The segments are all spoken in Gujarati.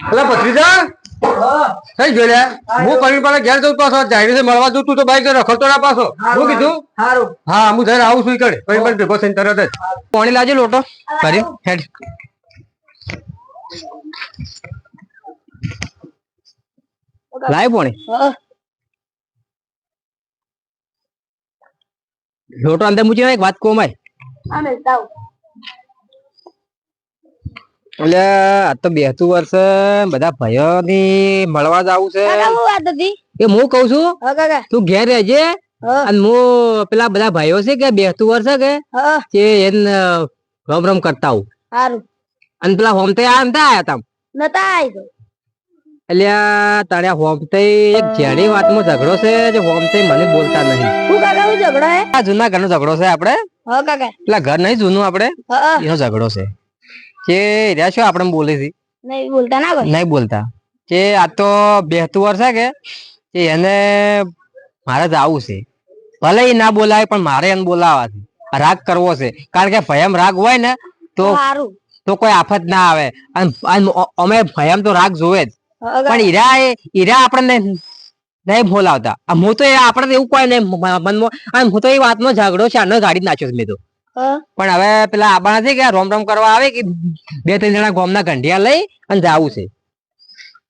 અલા ભત્રીજા? થઈ જોડ્યા હું કરીને પાછા ઘેર જઉં પાછો જાહેર મળવા જઉં તું તો બાઈક રખડતો ના પાછો. હું કીધું? સારું હા હું જઈને આવું છું ઈકડે. કડે પછી મને ભેગો થઈને તરત જ. પાણી લાજે લોટો. કરી હેડ. લાય પાણી. લોટો અંદર મૂકી એક વાત કોમાય એટલે આ તો બેસતું વર્ષ બધા ભાઈઓ ની મળવા જવું છે. એ હું કઉ છું? તું ઘેર રહેજે અને હું પેલા બધા ભાઈઓ છે કે બેસતું વર્ષ કે કે એને રમ રમ કરતા હું અને પેલા હોમ તે આ નતા આયા તમ? નતા આઈ તો. એટલે તારે હોમ તે એક જેની વાતમાં ઝઘડો છે જે હોમ તે મને બોલતા નહીં. હું કાકા હું ઝઘડો હે? આ જૂના ઘરનો ઝઘડો છે આપણે. હા કાકા. પેલા ઘર નહીં જૂનું આપણે. એનો ઝઘડો છે. કે રહ્યા શું આપણે બોલે છે. નહીં બોલતા ના નહીં બોલતા. કે આ તો બેહતું વર્ષ કે કે એને મારે જવું છે. ભલે એ ના બોલાય પણ મારે એને બોલાવા છે રાગ કરવો છે. કારણ કે ભયમ રાગ હોય ને તો તો કોઈ આફત ના આવે. અમે ભયમ તો રાગ જોવે જ. પણ હીરા એ હીરા આપણને નહીં બોલાવતા. હું તો એ આપણે એવું કોઈ નહીં મનમાં હું તો એ વાતનો ઝઘડો છે આનો ગાડી નાચ્યો નાખ્યો છે મેં તો. પણ હવે પેલા આબા નથી કે રોમ રોમ કરવા આવે કે બે ત્રણ જણા ગોમના ઘંટિયા લઈ અને જાવું છે.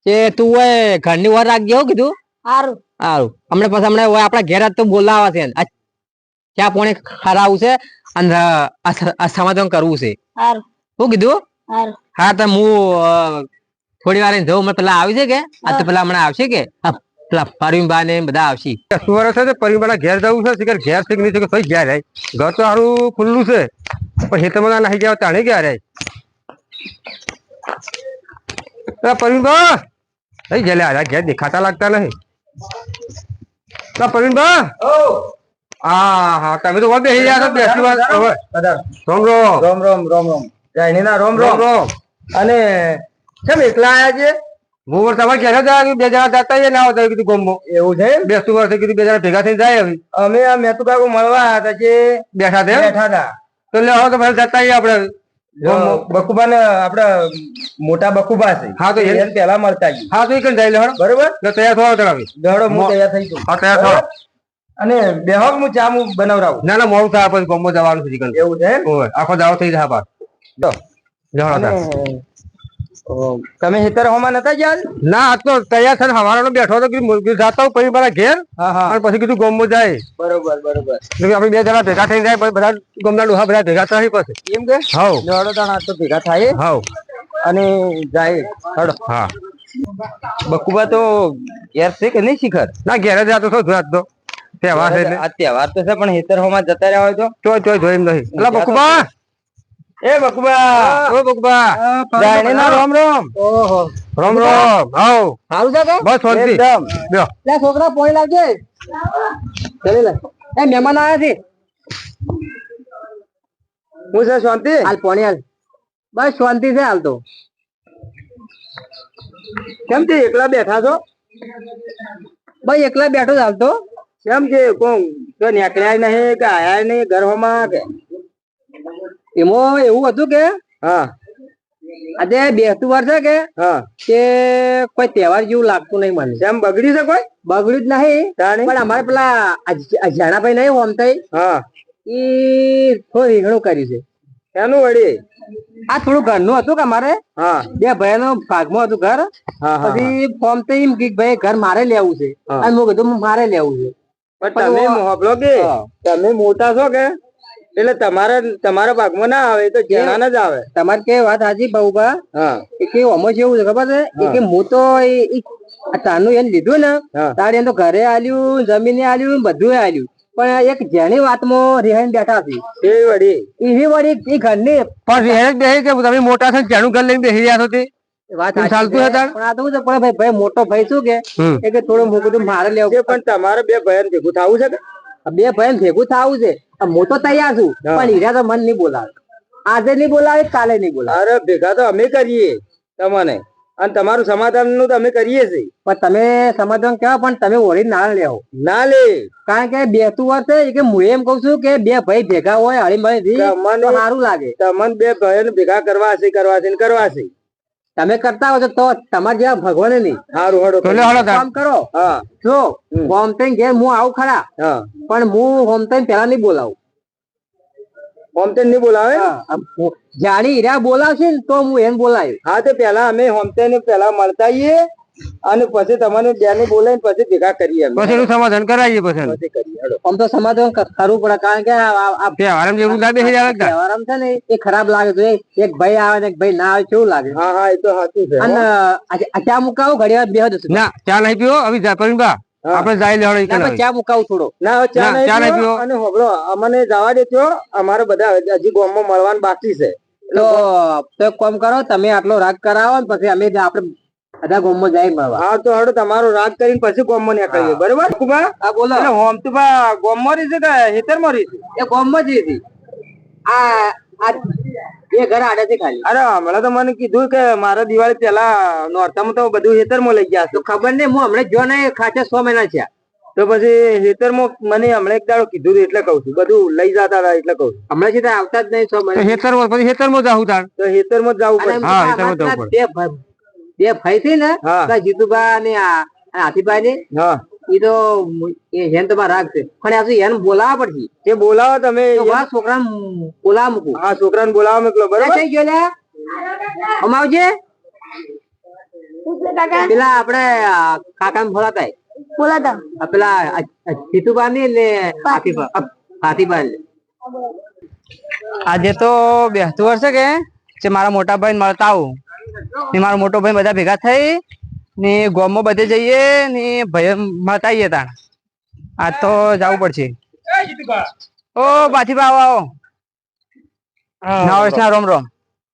કે તું હોય ઘરની વાર રાખજે કીધું. સારું સારું હમણાં પછી હમણાં હોય આપણા ઘેર તો બોલાવા છે. ચા પાણી ખરાવું છે અને સમાધાન કરવું છે. શું કીધું. હા તો હું થોડી વાર જવું પેલા આવી છે કે? આ તો પેલા હમણાં આવશે કે? પેલા ફરવીબા ને બધા આવશે. શું વર્ષ છે પરિવાર ઘેર જવું છે શીખર ઘેર શીખ નહીં કઈ ઘેર રહે ઘર તો સારું ખુલ્લું છે પણ હેતમાં નાહી ગયા તાણે ક્યાં રહે આરા ઘેર દેખાતા લાગતા નહીં. હા હા તમે તો બેસી ગયા છો બેસી વાત રોમ રોમ. રોમ રોમ રોમ રોમ. રોમ રોમ. રોમ રોમ. અને કેમ એકલા આયા છે? હું વર્ષ તમારે ઘેર જ બે જણા જતા આવીએ ના આવતા કીધું ગોમો એવું છે? બેસતું વર્ષે કીધું બે જણા ભેગા થઈને જાય હવે. અમે આ મેતુ કાકુ મળવા હતા કે બેઠા હતા બેઠા હતા. તો લે તો ભલે જતા આપણે. બકુબા ને આપડે મોટા બકુબા છે. હા, તો એને પેલા મળતા હા તો એ કઈ જાય લે બરોબર? તૈયાર થવા તળાવી દોડો હું તૈયાર થઈ છું હા તૈયાર થવા. અને બેહોક હું ચા હું બનાવરાવું ના ના મોડું થાય પછી ગોમો જવાનું છે એવું છે? આખો દાડો થઈ જાય બાર જો. જવાનો તમે હેતર હોમાં નતા ગયા ના આજ તો તૈયાર થઈને હવારનો બેઠો તો કીધું મુરગી જાતા હું પછી મારા ઘેર હા હા. અને પછી કીધું ગોમો જાય. બરોબર બરોબર. આપણે બે જણા ભેગા થઈ જાય બધા ગોમના ડોહા બધા ભેગા થાય પછી. એમ કે? હાઉ દોડો તાણ તો ભેગા થાય. હાવ. અને જાય. હડો હા. બકુબા તો ઘેર છે કે નહીં શિખર? ના ઘેર જ જાતો છો જ તો. તહેવાર છે આ તહેવાર તો છે પણ હેતર હોમાં જતા રહ્યા હોય તો? ચોય ચોય જોઈ એમ નહીં. એટલે બકુબા! એ બકુબા ઓ બકુબા. જાણીના રામ રામ. ઓહો. રામ રામ. આવ સારું છે કે બસ શાંતિ એકદમ. લ્યો. લે છોકરા પોઈ લાવજે. ચાલી લે. એ મહેમાન આયા છે. હું છે શાંતિ? હાલ પોણી હાલ. બસ શાંતિ છે હાલ તો. કેમ છે એકલા બેઠા છો? ભાઈ એકલા બેઠો જ હાલ તો. કેમ છે કોણ? તો નીકળ્યા નહીં કે આયા નહીં ઘરમાં કે? એમાં એવું હતું કે હા. આજે બેસતું વાર છે કે હા. કે કોઈ તહેવાર જેવું લાગતું નહીં મને. એમ બગડી છે કોઈ? બગડ્યું જ નહીં. પણ અમારે પેલા જાણાભાઈ નહીં ઓમતાઈ. હા. ઈ થોડું રીંગણું કર્યું છે. એનું વળી? આ થોડું ઘરનું હતું કે અમારે? હા. બે ભાઈનો ભાગમાં હતું ઘર. પછી ફોર્મ તો એમ કે ભાઈ ઘર મારે લેવું છે. અને હું કીધું મારે લેવું છે. પણ તમે મોહબલો કે? તમે મોટા છો કે? એટલે તમારા તમારા ભાગમાં ના આવે એ તો જેના જ આવે. તમારે કે વાત હાજી બાબુબા હા. એ કે અમો જેવું છે ખબર છે? એ કે હું તો તારનું એને લીધું ને તારે એને તો ઘરે આલ્યું જમીને આલ્યું બધું આલ્યું. પણ એક જેની વાતમાં રિહાઈને બેઠા છે. એ વળી. એવી વળી એ ઘરની પણ રેહ બેહી કે તમે મોટા થઈને જેનું ઘર લઈને બેસી રહ્યા છો તે? વાત ચાલતું હતા પણ આ તો છે પણ ભાઈ ભાઈ મોટો ભાઈ શું કે? એ કે થોડું હું મારે લેવું છે પણ તમારે બે ભાઈ ભેગું થવું છે કે? બે ભાઈ ભેગું થવું છે. હું તો તૈયાર છું પણ હીરા તો મન નહીં બોલાવે. આજે નહીં બોલાવે કાલે નહીં બોલાવે. અરે ભેગા તો અમે કરીએ તમને. અને તમારું સમાધાનનું તો અમે કરીએ છીએ. પણ તમે સમાધાન કેવા પણ તમે ઓળી ના લેવો ના લે. કારણ કે બેસતું વર્ષે કે હું એમ કઉ છું કે બે ભાઈ ભેગા હોય હળી મળી સારું લાગે. તમને બે ભાઈ ભેગા કરવા છે કરવા છે ને કરવા છે. તમે કરતા હોય તો તમારે જેવા ભગવાન નહીં. હડો. કામ કરો. જો હોમ. હોમટેન ઘેર હું આવું ખરા. પણ હું હોમટેન પેલા નહીં બોલાવું. હોમ ટેન નહીં બોલાવે? જાણી હીરા બોલાવશે ને તો હું એને બોલાવ્યું હા તો પેલા અમે હોમ ટેન પેલા મળતા આવીએ. અને પછી તમને બેને બોલાવીને પછી ભેગા કરીએ પછી એનું સમાધાન કરાવીએ પછી. આમ તો સમાધાન કરવું પડે કારણ કે આ- જેવું લાગે આમ છે ને એ ખરાબ લાગે છે. એક ભાઈ આવે ને એક ભાઈ ના આવે કેવું લાગે? હા હા એ તો સાચું છે અને ચા મુકાવો ઘડી વાર બેહદ ના ચા નહીં પીવો હવે જા. આપણે જાય લે હળો ચા મુકાવું થોડો. ના ચા ના, ચા નહીં પીવો. અને હોભળો અમને જવા દેજો અમારે બધા હજી ગામમાં મળવાનું બાકી છે. તો તો એક કામ કરો તમે આટલો રાગ કરાવો ને પછી અમે જ આપણે બધા ગામમાં જાય મળવા હા તો હડો તમારો રાગ કરીને પછી ગામમાં નીકળીએ. બરોબર? કુબા હા બોલો. એટલે હોમ તો બા ગામમાં રહી છે કે હેતરમાં રહી છે? એ ગામમાં જ હતી. આ આ એ ઘર આડે છે ખાલી. અરે હમણાં તો મને કીધું કે મારા દિવાળી પેલા નોરતામાં તો બધું હેતરમાં લઈ ગયા તો ખબર નહીં હું હમણાં જો ને ખાચા સો મહિના છે તો પછી હેતરમાં મને હમણાં એક દાડો કીધું હતું એટલે કઉ છું. બધું લઈ જતા હતા એટલે કઉ છું. હમણાં છે આવતા જ નહીં સો તો મહિના હેતરમાં પછી હેતરમાં જાઉં તાર તો હેતરમાં માં જવું પડે હા, તો એ તો અમારા બધું બે ફાઈ થઈ ને જીતુભા ને હાથીભાઈ ને એ તો એ બરાબર? પેલા આપડે કાકા ને બોલાતા બોલાતા ને ને ને. આજે તો બેસતું વર્ષે કે? મારા મોટા ભાઈ મળતા આવું. ને મારો મોટો ભાઈ બધા ભેગા થઈ ને ગોમમાં બધે જઈએ ને ભાઈ મળતા તાણ. આ તો જવું પડશે. ઓ પાછી ભાવ આવો. નવા વર્ષના રોમ રોમ.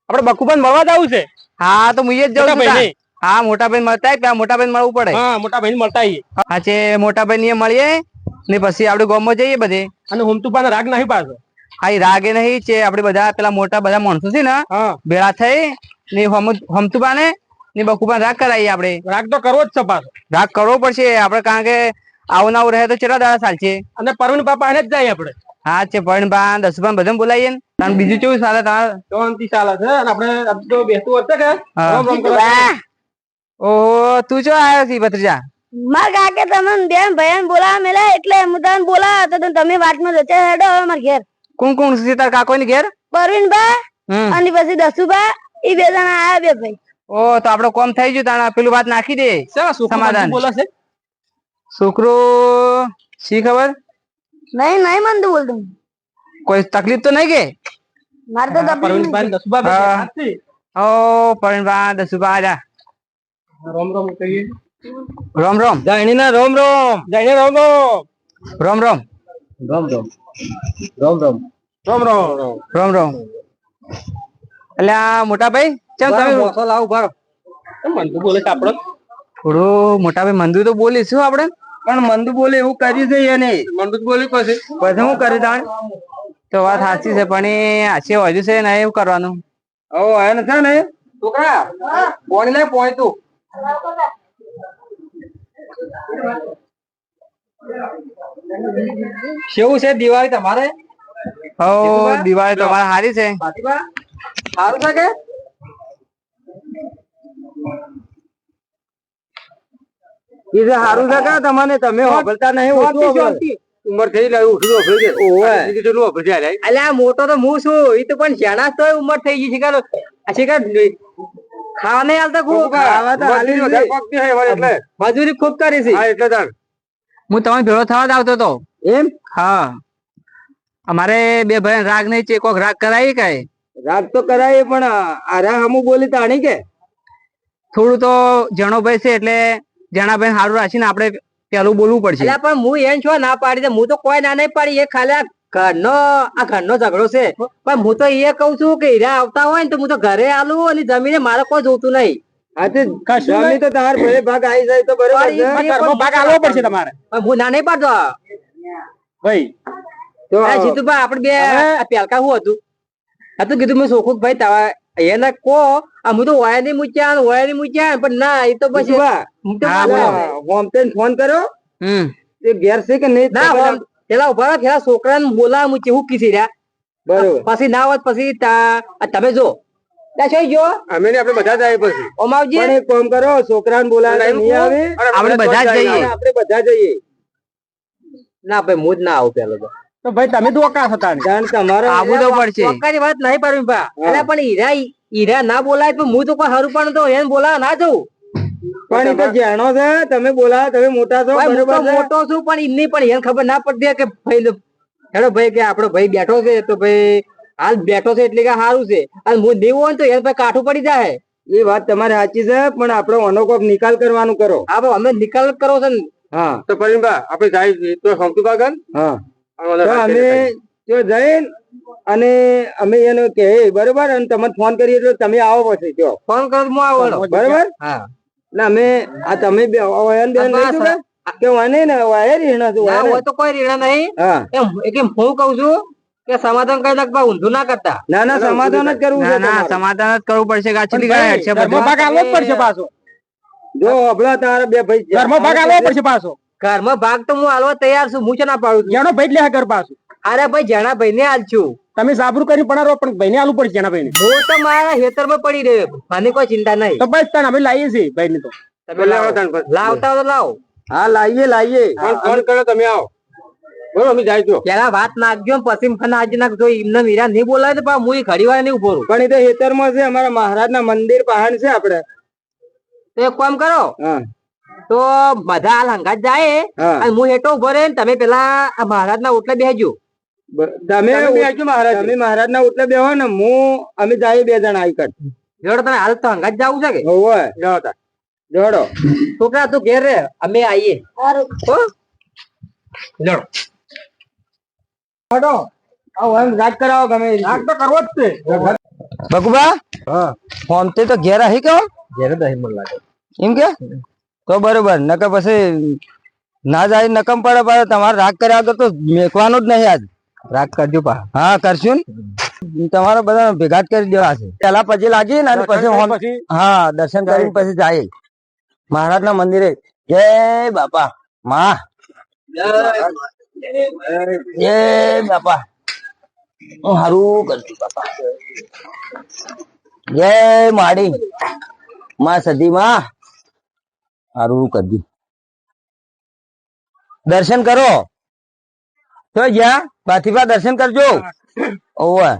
આપણે બકુબન મળવા જવું છે? હા તો હું જ જાઉં છું હા મોટા ભાઈ મળતા પેલા મોટા ભાઈ મળવું પડે. હા મોટા ભાઈ મળતા હા છે મોટા ભાઈ ને મળીએ ને પછી આપણે ગોમમાં જઈએ બધે. અને હોમતુપાના રાગ નહીં પાછો હા એ રાગે નહીં છે આપણે બધા પેલા મોટા બધા માણસો છે ને ભેળા થઈ ને હમ હમતુબા ને ને બકુબા રાગ કરાવીએ આપણે. રાગ તો કરવો જ છે પાછો. રાગ કરવો પડશે આપણે કારણ કે આવું આવું રહે તો ચેટલા દાડા ચાલશે? અને પરવીન બાપા એને જ જાય આપણે. હા છે પરવીન બા દસ બધા બોલાવીએ ને. તાન બીજું કેવું ચાલે તાર શાંતિ ચાલે છે અને આપણે તો બેસતું હશે કે? ઓહો તું જો આવ્યો છી ભત્રીજા? માર કાકે તમે બેન ભયન બોલાવા મેલા એટલે હું તમને બોલાવા તો તમે વાતમાં જતા હેડો હવે માર ઘેર. કોણ કોણ છે તાર કાકો ની ઘેર? પરવીન બા અને પછી દસુબા એ બે જણા આયા બે ભાઈ. ઓ તો આપડે કોમ થઈ ગયું તાણા પેલું વાત નાખી દે. સમાધાન. બોલે છે? છોકરો શી ખબર? નહીં નહીં મન તો બોલતો કોઈ તકલીફ તો નહીં કે? મારે તો તકલીફ પરવીન નહીં. ભાઈ દસુબા બે હા. હાથથી. ઓ પણ બા દસ રોમ રોમ કરીએ રોમ રોમ. જાણી ના રોમ રોમ. રોમ રોમ રોમ. રોમ રોમ. રોમ રોમ. રોમ રોમ. રોમ રોમ. રોમ રોમ. એટલે આ મોટા ભાઈ ચમ તમે મોસો લાવું ભરો તો બોલે છે આપણો? થોડું મોટા ભાઈ મંદુ તો બોલીશું આપણે. પણ મંદુ બોલે એવું કર્યું છે એને. મંદુ બોલી પછી. પછી હું કરી તાણ? તો વાત સાચી છે પણ એ આછી હજુ છે ને એવું કરવાનું. ઓ એને છે ને? છોકરા પોણી લે પોણી તું. કેવું છે દિવાળી તમારે? હો દિવાળી તમારે મારે સારી છે. સારું છે કે? એ સારું છે કે તમને? તમે હોભળતા નહીં ઓછું ઉંમર થઈ ગઈ ઉઠી ઉભરી જાય. ઓવે. કેટલું ઉભરી જાય અલ્યા મોટો તો હું છું. એ તો પણ જાણા તો ઉંમર થઈ ગઈ છે કે ખાવા નહીં હાલતા ખૂબ? ખાવા. તો હાલી મજૂરી વધારે પાકતી હોય એટલે. મજૂરી ખૂબ કરી છે. હા એટલે તાર. હું તમને ભેળો થવા જ આવતો હતો એમ? હા. અમારે બે ભાઈ રાગ નહીં છે કોક રાગ કરાવી કઈ? રાગ તો કરાય પણ આરા હમુ બોલી તાણી કે? થોડું તો જણો ભાઈ છે એટલે જણાભાઈ સારું રાખીને આપણે પેલું બોલવું પડશે. એટલે પણ હું એમ છો ના પાડી દે. હું તો કોઈ ના નહીં પાડી. એ ખાલી ઘરનો આ ઘરનો ઝઘડો છે. પણ હું તો એ કઉ છું કે હીરા આવતા હોય ને તો હું તો ઘરે આલું અને જમીને મારે કોઈ જોતું નહીં. હા તો તાર ભલે ભાગ આવી જાય તો બરોબર ભાગ આલવો પડશે તમારે. પણ હું ના નહીં પાડતો. ભાઈ તો જીતુભાઈ આપણે બે પેલકા શું હતું? હતું કીધું મેં સોખું ભાઈ તાવા એને કો આ હું તો વાયા નહીં મૂક્યા ને વાયા નહીં મૂક્યા પણ ના એ તો પછી તો. હોમટેન ફોન કર્યો. હમ. તે ઘેર છે કે નહીં? ના પેલા ઊભા પેલા છોકરાને બોલાવા મૂકી હું કીધી રહ્યા. બરોબર. પછી ના હોત પછી તા- તમે જો. જોઈ જો અમે ને આપણે બધા જાય પછી. ઓમાવજી પણ એક કામ કરો છોકરાને બોલાવે નહીં આવે. આપણે બધા જઈએ. આપણે બધા જઈએ. ના ભાઈ હું જ ના આવું પેલો તો. તો ભાઈ તમે દોકા હતા કારણ તમારે આવવું તો પડશે. ચોક્કાની વાત નહીં પરવીન બા અરે પણ હીરા હીરા ના બોલાય તો હું તો કોઈ હરું પણ તો એને બોલાવા ના જઉં. પણ એ તો જાણો છે તમે બોલાવો તમે મોટા છો હું તો બરોબર મોટો છું પણ એમની પણ એને ખબર ના પડતી કે ભાઈ હેડો ભાઈ કે આપણો ભાઈ બેઠો છે તો ભાઈ હાલ બેઠો છે એટલે કે સારું છે. અને હું દેવું હોય તો એને ભાઈ કાઠું પડી જાય એ વાત તમારી સાચી છે પણ આપણે કોક નિકાલ કરવાનું કરો. હા અમે નિકાલ કરો છે ને. હા. તો પરિણભા આપણે જાય તો બાગન હા. અને તો અમે ત્યાં જઈને અને અમે એને કહે બરોબર અને તમને ફોન કરીએ તો તમે આવો પછી જો. ફોન કરો તો હું આવું બરોબર? હા. એટલે અમે આ તમે બે વયન બેન કે? વાને ને વાય રીણા છે હોય તો કોઈ રીણા નહીં. હા. એમ એટલે હું કઉ છું કે સમાધાન કઈ લગભગ ઊંધું ના કરતા. ના ના સમાધાન જ કરવું ના છે ના સમાધાન જ કરવું પડશે પણ ભાઈ, છે પડશે પાછો. જો હબળા તારા બે ભાઈ ધર્મ ભાગ આવો પડશે પાછો. ઘરમાં ભાગ તો હું હાલવા તૈયાર છું હું છે ના પાડું જેનો ભાઈ લે ઘર પાછું. અરે ભાઈ જણા ભાઈ ને હાલ છું. તમે સાબરું કરી પણ પણ ભાઈને હાલવું પડશે જેના ભાઈને. હું તો મારા ખેતરમાં પડી રહ્યો મને કોઈ ચિંતા નહીં. તો બસ તને અમે લાવીએ છીએ ભાઈને તો. તમે લાવો. લાવતા તો લાવો. હા લાવીએ લાવીએ પણ ફોન કરો તમે આવો. બરોબર અમે જાય છો. પેલા વાત નાખજો ને પછી મને આજ નાખજો એમને મીરા નહીં બોલાવે તો પણ હું ઘડી વાર નહીં ઊભો પણ એ તો હેતરમાં છે અમારા મહારાજના મંદિર પહાડ છે આપડે. તો એક કામ કરો. હા. તો બધા હાલ હંગાત જાય અને હું હેઠો ઊભો રહે તમે પેલા મહારાજ ના ઓટલે બેહજો. તમે બેહજો મહારાજ આવજો મહારાજ. ના મહારાજના બેહો ને હું અમે જાય બે જણા આવી કર. જોડો તમે હાલ તો હંગાત જવું છે કે? હોવે. જોડો છોકરા તું ઘેર રે. અમે આવીએ જોડો. જોડો. લડો આવો એમ રાગ કરાવો ગમે રાગ તો કરવો જ છે. બકુબા ફોન તે તો ઘેર આવી કે ઘેર દહીં મને લાગે. એમ કે? તો બરોબર નકર પછી ના જાય નકમ પડે પાછો તમારે રાગ કર્યા વગર તો મેકવાનું જ નહીં આજ. રાગ કરજો પા. હા કરશું ને? તમારે બધા ભેગા જ કરી દેવા છે. પેલા પછી લાગી ને પછી હા દર્શન કરીને પછી જાય. મહારાજ ના મંદિરે. જય બાપા. માં. જય બાપા. હું સારું કરશું બાપા. જય માડી. માં સદી માં. હારું કરજો દર્શન કરો. તો જ્યાં બાથીપા દર્શન કરજો. ઓવે.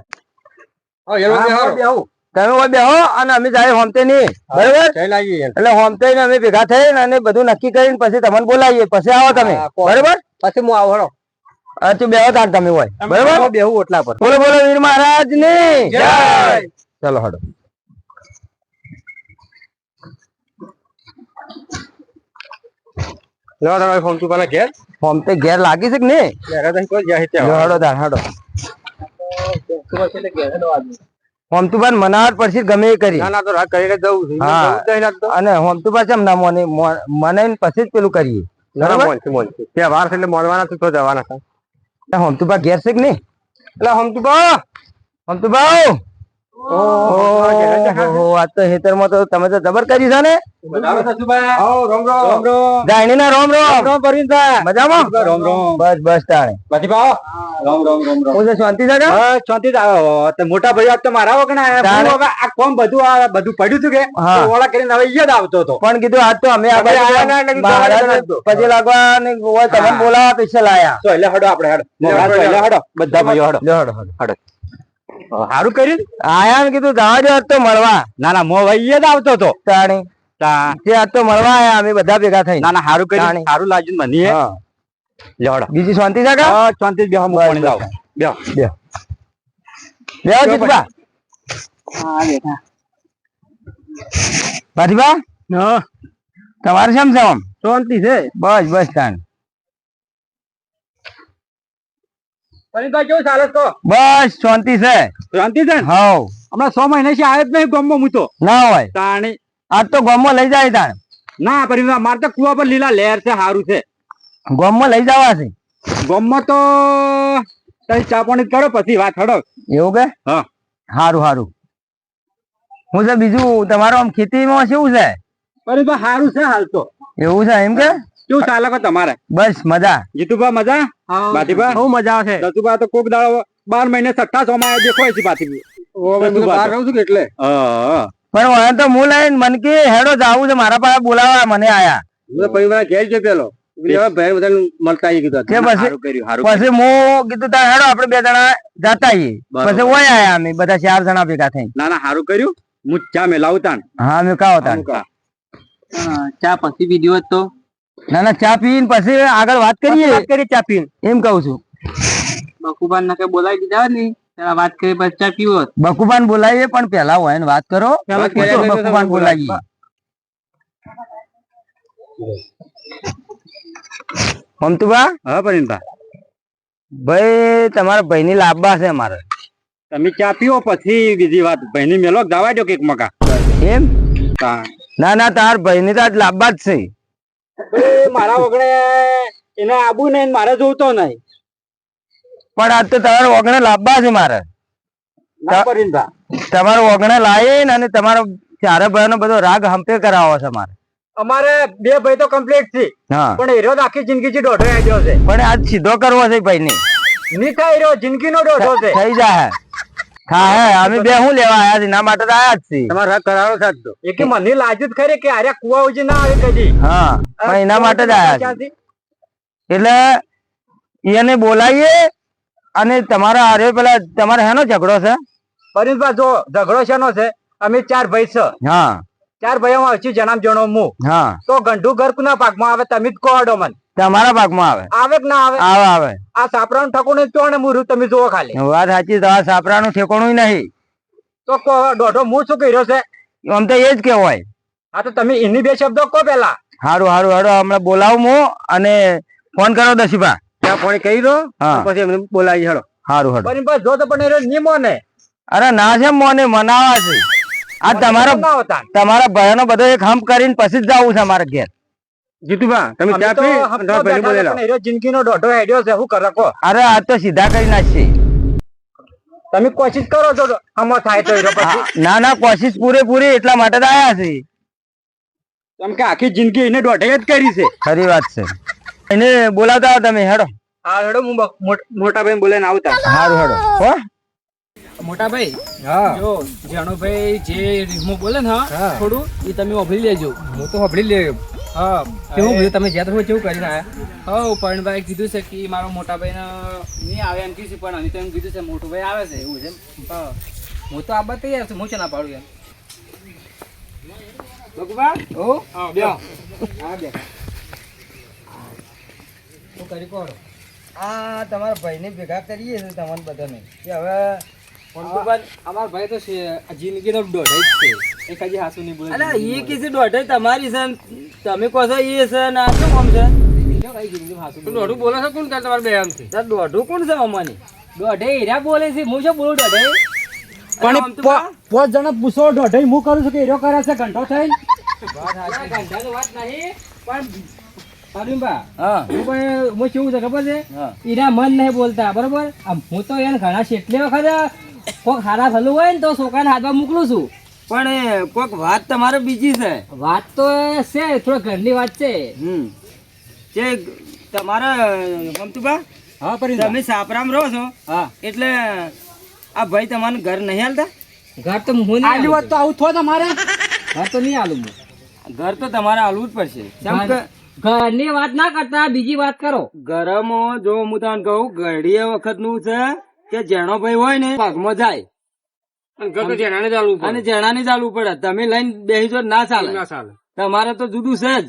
તમે બેહો અને અમે જાય હોમતે ની. બરોબર? એટલે હોમતે ને અમે ભેગા થઈને અને બધું નક્કી કરીને પછી તમને બોલાવીએ. પછી આવો તમે. બરોબર? પછી હું આવો તું બેહો તાર તમે હોય બરોબર? બેહું ઓટલા પર. બોલો બોલો વીર મહારાજની જય. ચલો હડો લેવા તમારે ફોન તું પેલા ઘેર. તે ઘેર લાગી છે કે ને ઘેર તો કોઈ જાય છે લ્યો હડો તાર હડો. હોમતુબાન મનાવટ પડશે ગમે એ કરી. ના ના તો રાગ કરીને જવું છે. હા. અને હોમતુબા ચમ ના મને મને પછી જ પેલું કરીએ. બરાબર? છે છે ત્યાં વાર છે એટલે મળવાના છે તો જવાના છે. હોમતુબા ઘેર છે કે નહીં? એટલે હમતુબા હોમતુબા ઓહો આ તો હેતરમાં તો તમે તો જબર કરી છે ને? જાણી ના રોમ રોમ. મજામાં? બસ બસ તાણે. હું છે શાંતિ છે કે? મોટા ભાઈ આજ તો મારા આવ્યા. હવે આ કોમ બધું આ બધું પડ્યું હતું કે ઓળા કરીને હવે યાદ આવતો હતો. પણ કીધું આજ તો અમે. પછી લાગવા તમે હોય તમને હા. બોલાવા પૈસા લાયા. તો એટલે હડો આપણે હડો. બધા ભાઈઓ હડો. હડો. હડો. સારું કર્યું? આયા ને કીધું જવા દો આજ તો મળવા. ના ના મો ભાઈ જ આવતો હતો તાણી. તે. આજ તો મળવા આયા અમે બધા ભેગા થઈ ના ના સારું કર્યું. તાણી. સારું લાગ્યું મને. બીજી શાંતિ છે કે હા, શાંતિથી બેહો, હું પાણી લાવું. બેહો. બેહો જીતબા ભાતીબા તમારે શેમ છે આમ? શાંતિ છે. બસ બસ તાણ. પરીભાઈ કેવું ચાલે છે બસ શાંતિ છે. શાંતિ છે હાવ હમણાં છ મહિના થી આવ્યો જ નહીં ગામમાં હું તો. ના હોય. તાણી. આજ તો ગામમાં લઈ જાય તાણ. ના પરીભાઈ મારે તો કુવા પર લીલા લહેર છે સારું છે. ગામમાં લઈ જવા છે. ગામમાં તો તારી ચા પાણી કરો પછી વાત હડો. એવું કે? હા. સારું હારું. હું છે બીજું તમારો આમ ખેતીમાં શું છે? પરીભાઈ સારું છે હાલ તો. એવું છે એમ કે? કેવું ચાલે કો તમારે? બસ મજા. જીતુભા મજા? બાતીભા બહુ મજા આવશે. દતુભા તો કોક દાડો બાર મહિને સટ્ટા સોમાં દેખાય છે બાતી બહાર રહું છું એટલે? પણ હવે તો હું લઈને મન કે હેડો જાવું છે મારા પાસે બોલાવા મને આયા. હું પરિવાર ઘેર છે પેલો. ભાઈ બધાને કીધું કે પછી સારું કર્યું સારું પછી કીધું તાર હેડો આપણે બે જણા જતા આવીએ બરાબર. પછી ઓય આયા અમે બધા ચાર જણા ભેગા થઈ ના ના સારું કર્યું. હું ચા મેલાવું તાન. હા અમે કાવ હતા અમુક. આ. ચા પછી વીડિયો તો. ના ના ચા પીને પછી આગળ વાત કરીએ. વાત કરીએ ચા પીને. એમ કહું છું. બકુબાન ના કઈ બોલાવી દીધા ને ત્યારે વાત કરી પછી ચા પીવો બકુબાન બોલાવીએ પણ પેલા હોય ને વાત કરો. બકુબાન બોલાવીએ. મમતુબા? હા પરિણભા ભાઈ તમારા ભાઈ ની લાંબા છે અમારે. તમે ચા પીવો પછી બીજી વાત. ભાઈની મેલો જવા દો કેક મકા. એમ? ના ના તાર ભાઈ ની તો આજ લાંબા જ છે. મારા વગણે એને આબુ નહીં મારે જોતો નહીં. પણ આજ તો તમારા વગણે લાવવા છે મારે. તમારો ઓગણે લાવીને અને તમારો ચારે ભાઈ નો બધો રાગ હંપે કરાવો છે મારે. અમારે બે ભાઈ તો કમ્પ્લીટ છે. પણ હીરો આખી જિંદગી થી દોઢો આવ્યો છે. પણ આજ સીધો કરવો છે ભાઈ ને નહીં થાય હીરો જિંદગી નો દોઢો છે. થઈ જાય હા હે અમે બે શું લેવા આયા છે માટે તો આયા જ તમારે કરારો એ કે મને લાજુ જ ખરી કે અરે કુવા ઉજી ના આવે કદી. હા પણ એના માટે જ આયા છે એટલે એને બોલાવીએ અને તમારા આરે પેલા તમારે હેનો ઝઘડો છે? પરેશભા જો ઝઘડો શેનો છે? અમે ચાર ભાઈ છે. હા. ચાર ભાઈઓ ઓછી જણામ જણો હું. હા. તો ગંઢુ ના પાકમાં આવે તમે જ કહો મને. તમારા પાકમાં આવે. આવે કે ના આવે? આવે આવે. આ સાપરાનું ઠકું તો ને મુરું તમે જોવો ખાલી. વાત સાચી તમારા સાપરાનું ઠેકોણું નહીં. તો કહો દોઢો હું શું કર્યો છે? આમ તો એ જ કહેવાય. હા તો તમે એની બે શબ્દો કહો પેલા હારું હારું હારું હમણાં બોલાવું હું અને ફોન કરો દસીબા ત્યાં ફોન કહી દો હા. પછી એમને બોલાવી હેડો. હારું હારું. પરેશભા જો તો પણ એ નહીં ને. અરે ના છે મોને મનાવા છે. આ તમારા ના હોતા તમારા ભાઈઓનો બધો એક હમ કરીને પછી જ જવું છે અમારા ઘેર. જીતુભા તમે ચા તો પી? હીરો જિંદગીનો દોઢો હેડ્યો છે શું કરો અરે આ તો સીધા કરી નાખશે. તમે કોશિશ કરો છો આમાં થાય તો હા, ના ના કોશિશ પૂરેપૂરી એટલા માટે જ આયા છે. કેમ કે આખી જિંદગી એને દોઢે જ કરી છે. ખરી વાત છે. એને બોલાવતા હો તમે હેડો. હા હેડો હું મોટ- મોટા ભાઈ બોલાઈને આવતા. હારું હેડો. હો? મોટા ભાઈ હા. જો જાણોભાઈ જે રીમો બોલે ને હા થોડું એ તમે ઓભળી લેજો. હું તો ઓભળી લે હા કેવું ભાઈ તમે જ્યાં તમે કેવું કરીને આયા હા પરણભાઈ કીધું છે કે મારો મોટા ભાઈ નહીં આવે એમ કીધું પણ અમે તો એમ કીધું છે મોટો ભાઈ આવે છે એવું છે હા. હું તો આબા તૈયાર છું હું છે ના પાડું એમ. બકુબા ઓ હા બે. હા બે. શું કરી કોણ? આ તમારા ભાઈને ભેગા કરીએ છે તમને બધાને. કે હવે અમાર ભાઈ તો છે જિંદગીનો દોઢ જ છે. એ કદી હાસુ નહીં બોલે અલા એ કીધી દોઢે તમારી છે ને તમે કહો છો એ છે ને શું કામ છે? જિંદગી દોઢું બોલે છે કોણ તમારે બે આમ થી દોઢું કોણ છે અમાની દોઢે હીરા બોલે છે હું શું બોલું દોઢે? પણ આમ તો પાંચ જણા પૂછો દોઢ હું કરું છું કે હીરો કરે છે ઘંટો થઈ આ વાત નહીં પણ પાડીમ્બા, હું. પણ હું કેવું છે ખબર છે? હા. એના મન નહીં બોલતા બરોબર? આમ હું તો એને ઘણા કેટલી વખત કોક હારા ભલું હોય ને તો છોકરાને હાથમાં મોકલું છું. પણ એ કોક વાત તમારે બીજી છે. વાત તો છે થોડો ઘરની વાત છે. હમ. જે તમારા મમતુબા હા પરી તમે સાપરામ રહો છો. હા. એટલે આ ભાઈ તમારું ઘર નહીં હાલતા? ઘર તો હું નહીં આલું. વાત તો આવું થો તમારે. ઘર તો નહીં આલું ઘર તો તમારે આલવું જ પડશે. કેમ કે ઘરની વાત ના કરતા બીજી વાત કરો. ઘરમાં જો હું તમને કહું ઘડીએ વખતનું છે. કે જેનો ભાઈ હોય ને ભાગમાં જાય. અને જેણાને ચાલવું પડે. તમે લઈને બેસી જો ના ચાલે. તમારે તો જુદું છે જ.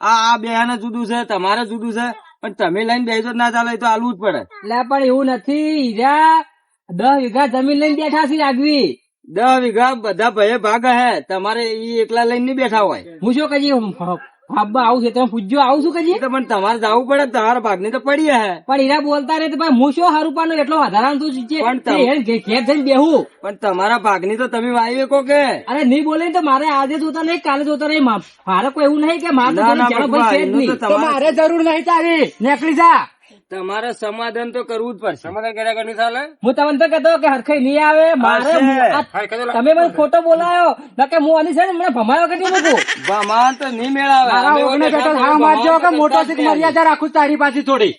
આ આ બે જુદું છે તમારે જુદું છે પણ તમે લઈને બેસી જો ના ચાલે તો આલવું જ પડે. એટલે પણ એવું નથી. હીરા દસ વીઘા જમીન લઈને બેઠા છે આગવી. દસ વીઘા બધા ભાઈ ભાગ હે. તમારે ઈ એકલા લઈને નહીં બેઠા હોય. હું શું કજી હાબ્બા આવું છે તમે પૂછજો આવું શું એ તો પણ તમારે જવું પડે તમારા ભાગની તો પડી હે. પણ એના બોલતા રહે તો ભાઈ હું શું હારું એટલો વધારાનું તું છે પણ ઘેર થઈને બેહું. પણ તમારા ભાગની તો તમે વાવી કો કે? અરે નહીં બોલે તો મારે આજે જોતા નહીં કાલે જોતા નહીં. મારે કોઈ એવું નહીં કે મારે જરૂર નહીં તારી. નીકળી જા. તમારે સમાધાન તો કરવું જ પડશે. સમાધાન કર્યા કરવું ચાલે હું તમને તો કહેતો કે હરખાઈ નહીં આવે મારે તમે મને ખોટો બોલાયો. ના કે હું આની છે ને મને ભમાયો કરી મૂકું? ભમાન તો નહીં મેળાવે મારા ઓગણે બેઠા હા મારજો કે મોટો કરતા મર્યાદા રાખું તારી પાસે થોડી.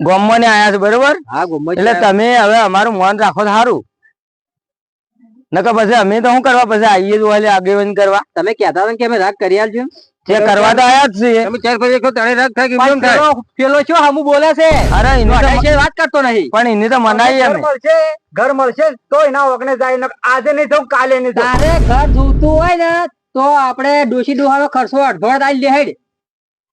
ગોમમાં ને આયા છે બરોબર? હા ગોમત એટલે તમે હવે અમારું મન રાખો તો સારું. નકર પછી અમે તો શું કરવા? પછી આવીએ જ આગેવાન કરવા. તમે કહેતા હતા કે અમે રાગ કરી આલજો. જે કરવા તો આયા જ છીએ. તમે ચાર પછી તણે રાગ થાય કે કેમ થાય? પેલો છો હમુ બોલે છે? અરે એની તો વાત કરતો નહીં. પણ એની તો મનાઈ અમે ઘર મળશે તો એના વગણે જાય આજે નહીં થયું કાલે નહીં તારે ઘર જોતું હોય ને તો આપણે ડોશી ડોહાનો ખર્ચો અડધોડ આલી લે હેડ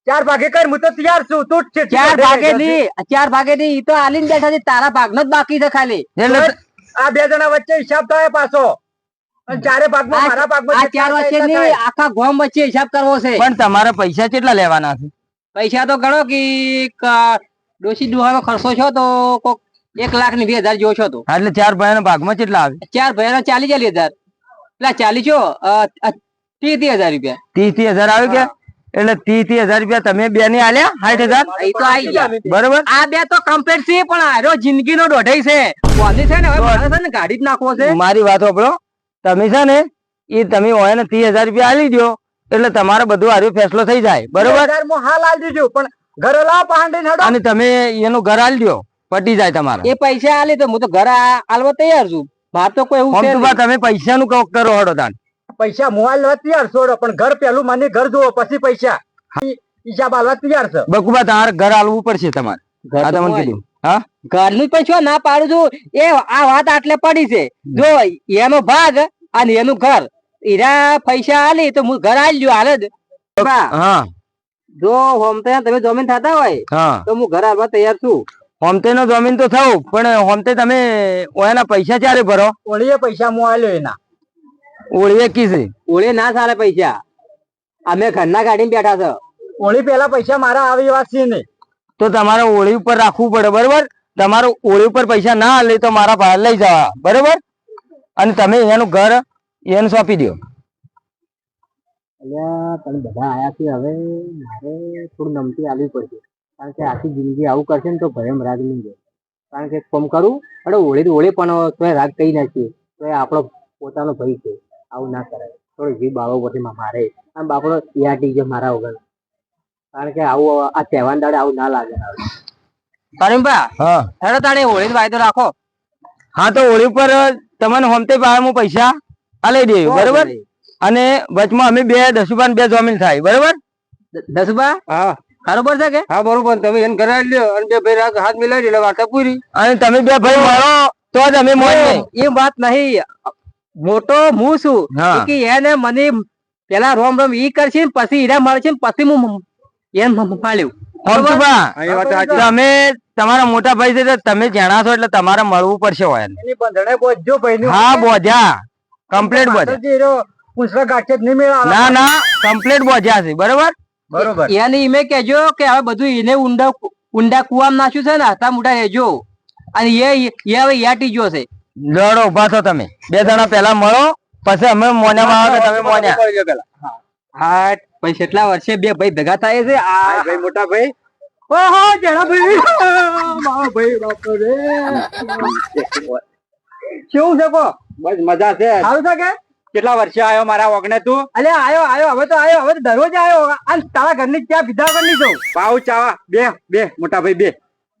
ચાર ભાગે કર હું તો તૈયાર છું તું છે ચાર ભાગે ની ચાર ભાગે ની ઈ તો આલીને બેઠા છે તારા ભાગનો જ બાકી છે ખાલી. આ બે જણા વચ્ચે હિસાબ થાય પાછો. ચારે ભાગમાં મારા ભાગમાં આ ચાર વચ્ચે જેટલા આખા ગામ વચ્ચે હિસાબ કરવો છે. પણ તમારે પૈસા કેટલા લેવાના છે? પૈસા તો ગણો કે ડોસી ડોશી ખર્ચો છો તો કોક એક લાખ ને બે હજાર જેવો છો તો. એટલે ચાર ભાઈના ભાગમાં કેટલા આવે? ચાર ભાઈના ચાલી ચાલી હજાર. એટલે ચાલી છો ત્રીસ ત્રીસ હજાર રૂપિયા. ત્રીસ ત્રીસ હજાર આવે કે? એટલે ત્રીસ ત્રીસ હજાર રૂપિયા તમે બે ને આલ્યા સાઠ હજાર? બરોબર? આ બે તો કમ્પ્લીટ છે પણ આરો જિંદગી નો દોઢાઈ છે. વાંધી છે ને? ને ગાડી જ નાખવો છે. મારી વાત સાંભળો તમે છે ને એ તમે હોય ને ત્રીસ હજાર રૂપિયા આલી દો એટલે તમારે બધું હારો ફેસલો થઈ જાય. બરોબર? હાલ આલી દીધું પણ ઘર લાવ અને તમે એનું ઘર આલી દો પટી જાય તમારે. એ પૈસા આલી તો હું તો ઘર આલવા તૈયાર છું. માર તો કોઈ એવું તમે પૈસાનું કોક કરો હડો તાન. પૈસા મોબાઈલ લેવા તૈયાર છોડો પણ ઘર પેલું મને ઘર જુઓ પછી પૈસા. હિસાબ આલવા તૈયાર છે. બકુબા તમારે ઘર આલવું પડશે તમારે. આ તમને કીધું. હા? ઘરનું પૈસા ના પાડું છું. એ આ વાત આટલે પડી છે. જો એનો ભાગ અને એનું ઘર. એના પૈસા આલી તો હું ઘર આલી હાલ જ. જો હોમતે તમે જમીન થતા હોય તો હું ઘર આવવા તૈયાર છું. હોમતે નો જમીન તો થવું પણ હોમતે તમે ઓયાના પૈસા ક્યારે ભરો? ઓળીએ પૈસા મોબાઈલ એના. ઓળીએ કીધી. ઓળી ના ચાલે પૈસા. અમે ઘરના ગાડી બેઠા છો. ઓળી પેલા પૈસા મારા આવી વાત છે નહીં તો તમારે ઓળી ઉપર રાખવું પડે બરોબર? તમારો ઓળી ઉપર પૈસા ના લે તો મારા પાસે લઈ જવા. બરોબર? અને તમે એનું ઘર એને સોંપી દો અલ્યા તમે બધા આયા છે હવે મારે થોડું નમતી આવવી પડશે. કારણ કે આખી જિંદગી આવું કરશે ને તો ભયમ રાગ નહીં જાય કારણ કે કોમ કરું અરે ઓળે તો ઓળે પણ તોય રાગ કહી નાખીએ. તો એ આપણો પોતાનો ભય છે. આવું ના કરાય. થોડો જીવ બાળો પછી મારે. આમ બાપડો યાટી ગયો મારા વગર. કારણ કે આવું આ તહેવાર દાડે આવું ના લાગે કરીમભા હા. હેડો તાણે હોળી વાયદો રાખો. હા તો ઓળી ઉપર તમને હોમતે પાસે હું પૈસા આલી દે બરોબર. અને વચમાં અમે બે દસુબાન બે જમીન થાય બરોબર? દસબા હા. બરોબર છે કે? હા બરોબર. તમે એને કરાવી લ્યો અને બે ભાઈ હાથ મિલાવી એટલે વાર્તા પૂરી. અને તમે બે ભાઈ મળો તો જ અમે મળીએ એ વાત નહીં. મોટો હું છું. કે એને મને પેલા રોમ રોમ ઈ કરશે પછી હીરા મળશે ને પછી હું એમ માળ્યું. તમે તમારા મોટા ભાઈ છે તમે જાણા છો એટલે તમારે મળવું પડશે હોય. હા બોધ્યા કમ્પ્લેટ બોધ્યા પૂછડા ગાંઠે જ નહીં મેળા ના ના કમ્પ્લેટ બોધ્યા છે. બરોબર? બરોબર. એને ઈમે કહેજો કે હવે બધું એને ઊંડા ઊંડા કુવામાં નાખ્યું છે ને હતા મોટા અને એ એ હવે યાટી ગયો છે. લડો ઊભા છો તમે. બે જણા પેલા મળો પછી અમે મોન્યામાં આવે તમે મોન્યા. હા. પછી કેટલા વર્ષે બે ભાઈ ભેગા થાય છે. આ ભાઈ મોટા ભાઈ. ઓહો જેના ભાઈ મારો ભાઈ બાપ રે. કેવું છે કો? બસ મજા છે. સારું છે કે? કેટલા વર્ષે આવ્યો મારા વગને તું? અલે આયો આયો હવે તો આયો હવે તો દરરોજ આવ્યો અને તારા ઘરની ચા પીધા કરી છું પાઉ ચાવા. બે બે મોટા ભાઈ બે.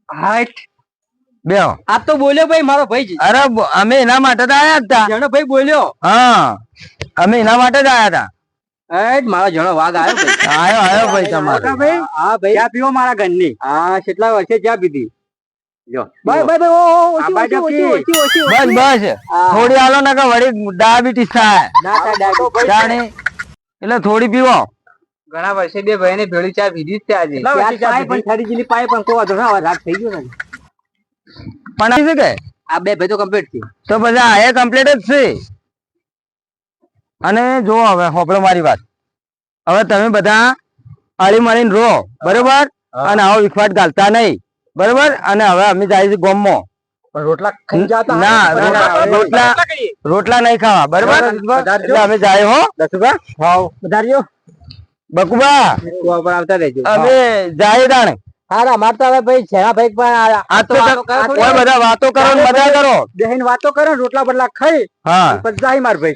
હાઈટ. બે. આ તો બોલ્યો ભાઈ મારો ભાઈ અરે અમે એના માટે જ આયા હતા જણો ભાઈ બોલ્યો. હા. અમે એના માટે જ આયા હતા મારો જણો વાઘ આવ્યો ભાઈ. આયો આયો ભાઈ તમારો. ભાઈ. હા ભાઈ. ચા પીવો મારા ઘરની. હા કેટલા વર્ષે ચા પીધી. થોડી ને વળી ડાયાબિટીસ થાય. એટલે થોડી પીવો. ઘણા વર્ષે બે ભાઈ ને ભેળી ચા પીધી જ છે આજે. પણ ઠરી ગયેલી પાય પણ કોઈ વાંધો ના રાત થઈ ગયો ને. પણ આવી શકે આ બે ભાઈ તો કમ્પ્લીટ છે. તો બધા આ એ કમ્પ્લીટ જ છે. અને જો હવે હોપડો મારી વાત. હવે તમે બધા અળી મળીને રો બરોબર? અને આવો વિખવાટ ગાલતા નહીં બરોબર? અને હવે અમે જાય છે ગોમમાં. રોટલા ખાઈ જાતા ના, રોટલા- રોટલા- નહીં ખાવા બરોબર? અમે જાય હો. દસુભા હાવ વધાર્યો બકુબા આવતા રહેજો. અમે જાય હારા તો હવે ભાઈ છે ભાઈ પણ આ તો બધા વાતો કરો મજા કરો. બેહીને વાતો કરો રોટલા બદલા ખાઈ. હા. પછી જાય માર ભાઈ.